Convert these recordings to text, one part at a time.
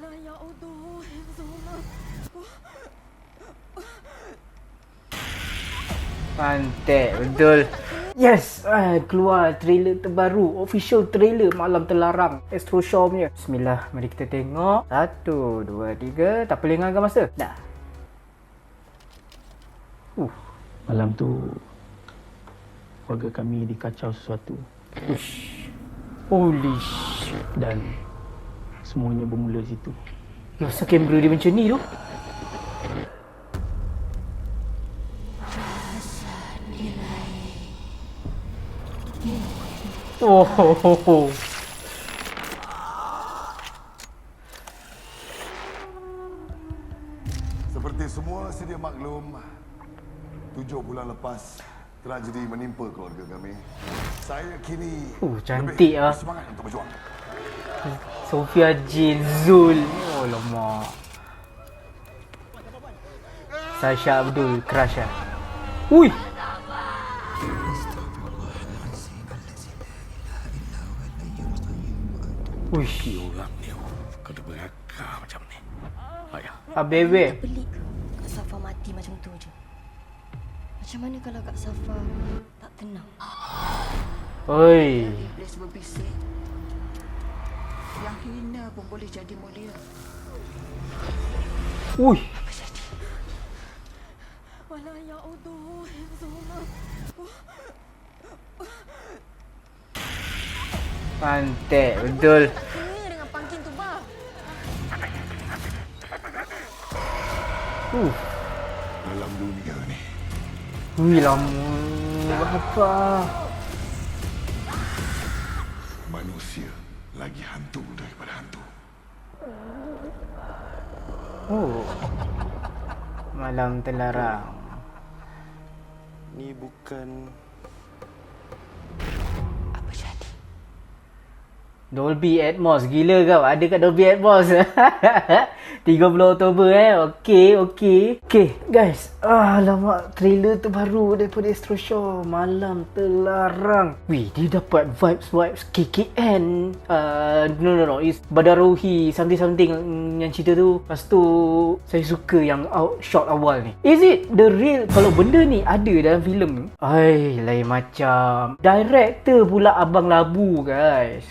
Allah ya Mantap betul. Yes, ah, keluar trailer terbaru, official trailer Malam Terlarang Astro Show punya. Bismillah, mari kita tengok. 1 2 3, tak boleh lengahkan masa. Dah. Uh, malam tu keluarga kami dikacau sesuatu. Ush. Holy shit. Dan Semuanya bermula situ Kenapa kamera dia macam ni tu? Oh, ho, ho, ho. Seperti semua sedia maklum, tujuh bulan lepas tragedi menimpa keluarga kami. Saya kini Uh, cantik lebih ah. semangat untuk berjuang. Sofia Jin Zul. Oh, lama. Sasha Abdul, crush ah. Ui. Uish. Orang ni Kena berakar macam ni Ayah Ah, bebe. Pelik ke Kak Safa mati macam tu je Macam mana kalau Kak Safa tak tenang Oi hina pun boleh jadi mulia. Ui. Apa jadi? Walau ya Allah, ya Pantek, betul. Dengan pangkin tu, bah. Uh. Dalam dunia ni. Ui, lama. Apa? Manusia lagi hantu daripada hantu. Oh. Malam terlarang. Ni bukan Apa jadi Dolby Atmos gila kau ada kat Dolby Atmos 30 Oktober eh? Okey okey. Okey guys. Ah lama trailer terbaru daripada Astro Show. Malam terlarang. Wih dia dapat vibes vibes KKN uh, no no no. It's Badaruhi something something mm, yang cerita tu. Lepas tu saya suka yang out shot awal ni. Is it the real? Kalau benda ni ada dalam filem ni? Ai lain macam. Director pula Abang Labu guys.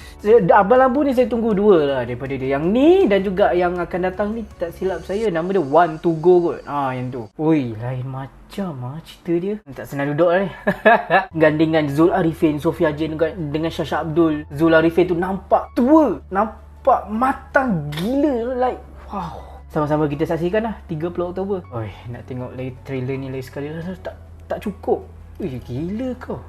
Abang Labu ni saya tunggu dua lah daripada dia. Yang ni dan juga yang akan datang ni tak silap saya nama dia One to Go kot. Ah yang tu. Oi lain macam ah cerita dia. Tak senang duduk lah ni. Gandingan Zul Arifin Sofia Jane dengan, dengan Syasha Abdul. Zul Arifin tu nampak tua nampak matang gila like wow. Sama-sama kita saksikan lah 30 Oktober. Oi, nak tengok lagi trailer ni lagi sekali lah tak tak cukup. Ui, gila kau